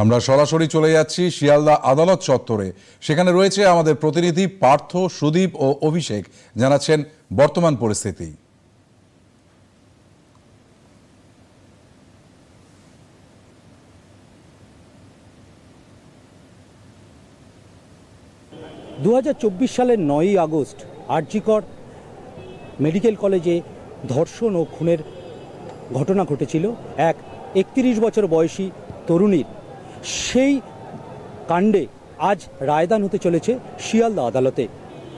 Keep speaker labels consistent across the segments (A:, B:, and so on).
A: আমরা সরাসরি চলে যাচ্ছি শিয়ালদা আদালত চত্বরে। সেখানে রয়েছে আমাদের প্রতিনিধি পার্থ, সুদীপ ও অভিষেক। জানাচ্ছেন বর্তমান পরিস্থিতি।
B: দু হাজার চব্বিশ সালের নয়ই আগস্ট আরজিকর মেডিকেল কলেজে ধর্ষণ ও খুনের ঘটনা ঘটেছিল। এক একত্রিশ বছর বয়সী তরুণীর সেই কাণ্ডে আজ রায়দান হতে চলেছে শিয়ালদা আদালতে।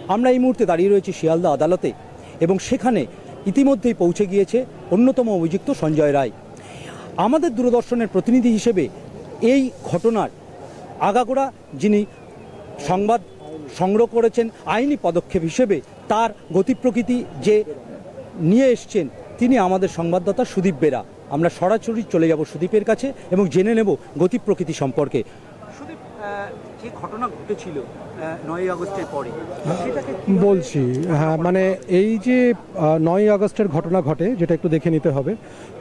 B: আমরা এই মুহূর্তে দাঁড়িয়ে রয়েছি শিয়ালদা আদালতে এবং সেখানে ইতিমধ্যেই পৌঁছে গিয়েছে অন্যতম অভিযুক্ত সঞ্জয় রায়। আমাদের দূরদর্শনের প্রতিনিধি হিসেবে এই ঘটনার আগাগোড়া যিনি সংবাদ সংগ্রহ করেছেন, আইনি পদক্ষেপ হিসেবে তার গতি প্রকৃতি যে নিয়ে এসছেন তিনি আমাদের সংবাদদাতা সুদীপ বেরা। আমরা সরাসরি চলে যাব সুদীপের কাছে এবং জেনে নেব গতি প্রকৃতি সম্পর্কে। যে ঘটনা ঘটেছিল নয় আগস্টের পরে
C: বলছি হ্যাঁ মানে এই যে নয় আগস্টের ঘটনা ঘটে, যেটা একটু দেখে নিতে হবে,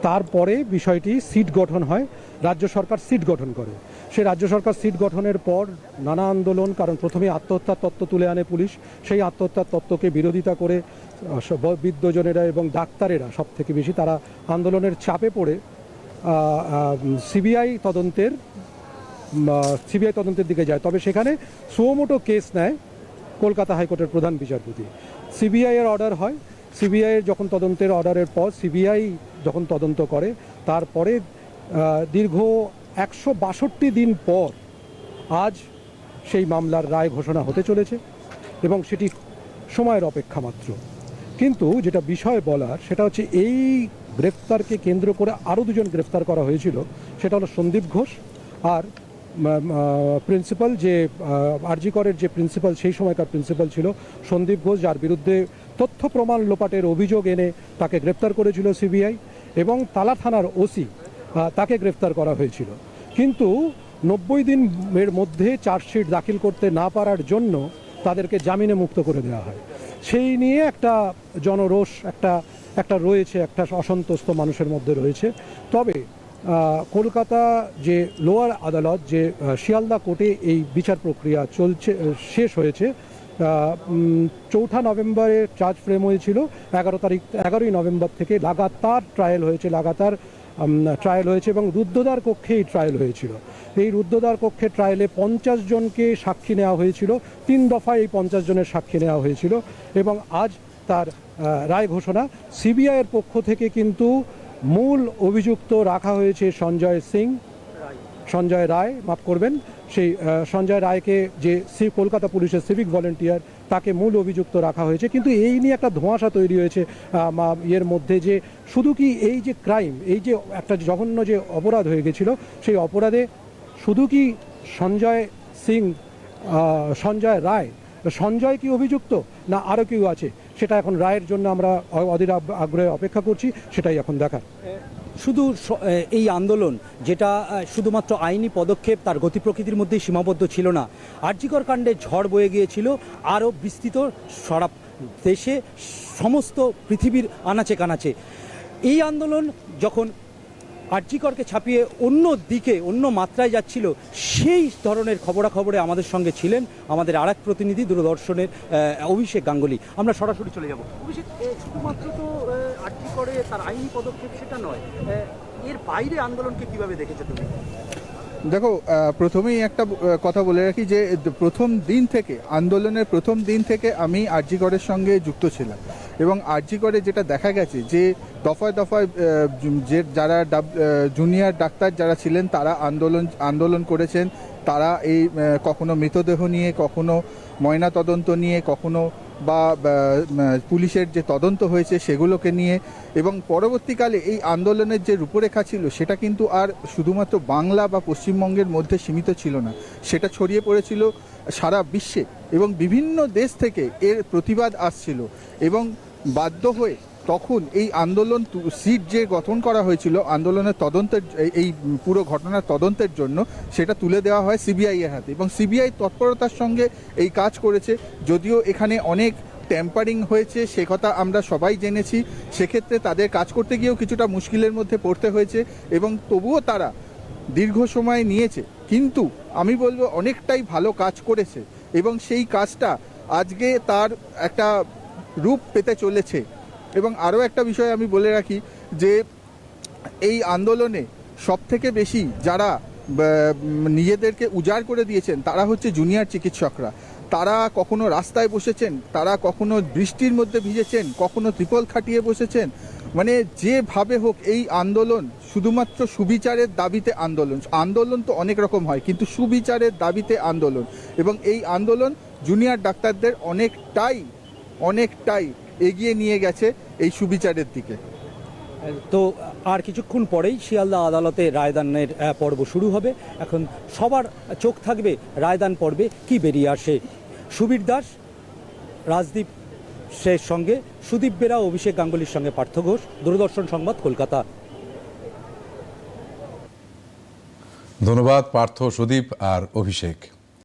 C: তারপরে বিষয়টি সিট গঠন হয়, রাজ্য সরকার সিট গঠন করে। সে রাজ্য সরকার সিট গঠনের পর নানা আন্দোলন, কারণ প্রথমে আত্মহত্যার তত্ত্ব তুলে আনে পুলিশ, সেই আত্মহত্যার তত্ত্বকে বিরোধিতা করে বিদ্বজনেরা এবং ডাক্তারেরা সব থেকে বেশি তারা আন্দোলনের চাপে পড়ে সিবিআই তদন্তের সিবিআই তদন্তের দিকে যায়। তবে সেখানে সুমোটো কেস নেয় কলকাতা হাইকোর্টের প্রধান বিচারপতি। সিবিআই এর অর্ডার হয়। সিবিআই এর যখন তদন্তের অর্ডারের পর সিবিআই যখন তদন্ত করে, তারপরে দীর্ঘ একশো বাষট্টি দিন পর আজ সেই মামলার রায় ঘোষণা হতে চলেছে এবং সেটি সময়ের অপেক্ষা মাত্র। কিন্তু যেটা বিষয় বলার, সেটা হচ্ছে এই গ্রেফতারকে কেন্দ্র করে আরও দুজন গ্রেফতার করা হয়েছিল। সেটা হলো সন্দীপ ঘোষ আর প্রিন্সিপাল যে আরজি করের যে প্রিন্সিপাল সেই সময়কার প্রিন্সিপাল ছিল সন্দীপ ঘোষ, যার বিরুদ্ধে তথ্য প্রমাণ লোপাটের অভিযোগ এনে তাকে গ্রেপ্তার করেছিল সিবিআই এবং তালা থানার ওসি তাকে গ্রেফতার করা হয়েছিল। কিন্তু নব্বই দিনের মধ্যে চার্জশিট দাখিল করতে না পারার জন্য তাদেরকে জামিনে মুক্ত করে দেওয়া হয়। সেই নিয়ে একটা জনরোষ, একটা একটা রয়েছে, একটা অসন্তুষ্ট মানুষের মধ্যে রয়েছে। তবে কলকাতা যে লোয়ার আদালত, যে শিয়ালদা কোর্টে এই বিচার প্রক্রিয়া চলছে শেষ হয়েছে চৌঠা নভেম্বরে চার্জ ফ্রেম হয়েছিল, এগারো তারিখ, এগারোই নভেম্বর থেকে লাগাতার ট্রায়াল হয়েছে, লাগাতার ট্রায়াল হয়েছে এবং রুদ্ধদ্বার কক্ষে এই ট্রায়াল হয়েছিল। এই রুদ্ধদ্বার কক্ষে ট্রায়ালে পঞ্চাশ জনকে সাক্ষী নেওয়া হয়েছিল, তিন দফায় এই পঞ্চাশ জনের সাক্ষী নেওয়া হয়েছিল এবং আজ তার রায় ঘোষণা। সিবিআইয়ের পক্ষ থেকে কিন্তু মূল অভিযুক্ত রাখা হয়েছে সঞ্জয় সিং। সঞ্জয় রায়, মাফ করবেন, সেই সঞ্জয় রায়কে যে সি কলকাতা পুলিশের সিভিক ভলেন্টিয়ার, তাকে মূল অভিযুক্ত রাখা হয়েছে। কিন্তু এই নিয়ে একটা ধোঁয়াশা তৈরি হয়েছে ইয়ের মধ্যে যে শুধু কি এই যে ক্রাইম, এই যে একটা জঘন্য যে অপরাধ হয়ে গেছিল, সেই অপরাধে শুধু কি সঞ্জয় সিং সঞ্জয় রায়, সঞ্জয় কি অভিযুক্ত, না আরও কেউ আছে? সেটা এখন রায়ের জন্য আমরা অধীর আগ্রহে অপেক্ষা করছি, সেটাই এখন দেখার।
B: শুধু এই আন্দোলন যেটা শুধুমাত্র আইনি পদক্ষেপ, তার গতি প্রকৃতির মধ্যেই সীমাবদ্ধ ছিল না। আর্যিকর কাণ্ডে ঝড় বয়ে গিয়েছিল, আরও বিস্তৃত সরা দেশে সমস্ত পৃথিবীর আনাচে কানাচে। এই আন্দোলন যখন আর্যিকরকে ছাপিয়ে অন্য দিকে, অন্য মাত্রায় যাচ্ছিল, সেই ধরনের খবরাখবরে আমাদের সঙ্গে ছিলেন আমাদের আর এক প্রতিনিধি দূরদর্শনের অভিষেক গাঙ্গুলি। আমরা সরাসরি চলে যাব। অভিষেক শুধুমাত্র তো আর্যিকরে তার আইনি পদক্ষেপ সেটা নয় এর বাইরে আন্দোলনকে কীভাবে দেখেছ তুমি?
D: দেখো প্রথমেই একটা কথা বলে রাখি যে, প্রথম দিন থেকে, আন্দোলনের প্রথম দিন থেকে আমি আরজিগড়ের সঙ্গে যুক্ত ছিলাম। এবং আরজি করে যেটা দেখা গেছে যে দফায় দফায় যে যারা জুনিয়র ডাক্তার যারা ছিলেন, তারা আন্দোলন আন্দোলন করেছেন। তারা এই কখনো মৃতদেহ নিয়ে, কখনো ময়না তদন্ত নিয়ে, কখনো বা পুলিশের যে তদন্ত হয়েছে সেগুলোকে নিয়ে এবং পরবর্তীকালে এই আন্দোলনের যে রূপরেখা ছিল সেটা কিন্তু আর শুধুমাত্র বাংলা বা পশ্চিমবঙ্গের মধ্যে সীমিত ছিল না। সেটা ছড়িয়ে পড়েছিল সারা বিশ্বে এবং বিভিন্ন দেশ থেকে এর প্রতিবাদ আসছিল এবং বাধ্য হয়ে তখন এই আন্দোলন সিট যে গঠন করা হয়েছিল, আন্দোলনের তদন্তের এই পুরো ঘটনার তদন্তের জন্য সেটা তুলে দেওয়া হয় সিবিআই এর হাতে এবং সিবিআই তৎপরতার সঙ্গে এই কাজ করেছে। যদিও এখানে অনেক ট্যাম্পারিং হয়েছে, সে কথা আমরা সবাই জেনেছি। সেক্ষেত্রে তাদের কাজ করতে গিয়েও কিছুটা মুশকিলের মধ্যে পড়তে হয়েছে এবং তবুও তারা দীর্ঘ সময় নিয়েছে। কিন্তু আমি বলব অনেকটাই ভালো কাজ করেছে এবং সেই কাজটা আজকে তার একটা রূপ পেতে চলেছে। এবং আরও একটা বিষয় আমি বলে রাখি যে এই আন্দোলনে সব থেকে বেশি যারা নিজেদেরকে উজাড় করে দিয়েছেন তারা হচ্ছে জুনিয়র চিকিৎসকরা। তারা কখনো রাস্তায় বসেছেন, তারা কখনো বৃষ্টির মধ্যে ভিজেছেন, কখনো ত্রিপল খাটিয়ে বসেছেন। মানে যেভাবে হোক এই আন্দোলন শুধুমাত্র সুবিচারের দাবিতে আন্দোলন। আন্দোলন তো অনেক রকম হয়, কিন্তু সুবিচারের দাবিতে আন্দোলন। এবং এই আন্দোলন জুনিয়র ডাক্তারদের অনেকটাই অনেকটাই এগিয়ে নিয়ে গেছে এই সুবিচারের দিকে।
B: তো আর কিছুক্ষণ পরেই শিয়ালদা আদালতে রায়দানের পর্ব শুরু হবে। এখন সবার চোখ থাকবে রায়দান পর্বে কি বেরিয়ে আসে। সুবীর দাস রাজদীপ শের সঙ্গে সুদীপ বেরা অভিষেক গাঙ্গুলির সঙ্গে পার্থ ঘোষ দূরদর্শন সংবাদ কলকাতা।
A: ধন্যবাদ পার্থ সুদীপ আর অভিষেক।